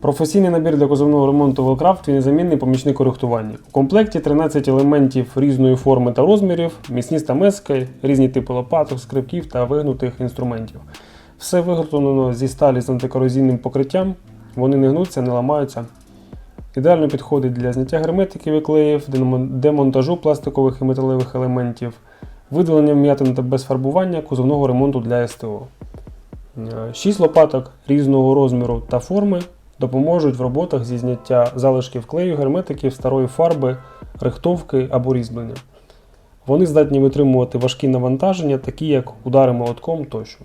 Професійний набір для кузовного ремонту Велкрафт – незамінний помічник у рихтуванні. У комплекті 13 елементів різної форми та розмірів, міцні стамески, різні типи лопаток, скрипків та вигнутих інструментів. Все виготовлено зі сталі з антикорозійним покриттям, вони не гнуться, не ламаються. Ідеально підходить для зняття герметиків і клеїв, демонтажу пластикових і металевих елементів, видалення вм'ятин та без фарбування кузовного ремонту для СТО. Е, Шість лопаток різного розміру та форми допоможуть в роботах зі зняття залишків клею, герметиків, старої фарби, рихтовки або різьблення. Вони здатні витримувати важкі навантаження, такі як удари молотком тощо.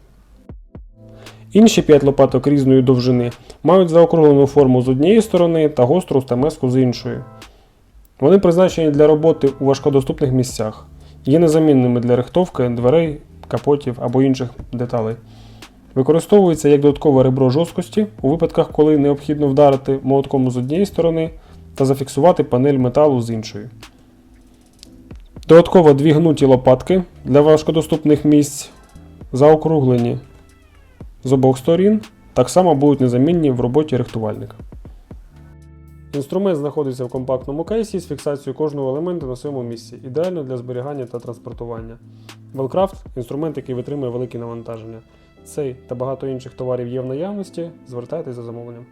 Інші 5 лопаток різної довжини мають заокруглену форму з однієї сторони та гостру стамеску з іншої. Вони призначені для роботи у важкодоступних місцях, є незамінними для рихтовки дверей, капотів або інших деталей. Використовується як додаткове ребро жорсткості у випадках, коли необхідно вдарити молотком з однієї сторони та зафіксувати панель металу з іншої. Додатково дві гнуті лопатки для важкодоступних місць, заокруглені з обох сторін, так само будуть незамінні в роботі рихтувальника. Інструмент знаходиться в компактному кейсі з фіксацією кожного елемента на своєму місці, ідеально для зберігання та транспортування. Велкрафт інструмент, який витримує великі навантаження. Цей та багато інших товарів є в наявності. Звертайтеся за замовленням.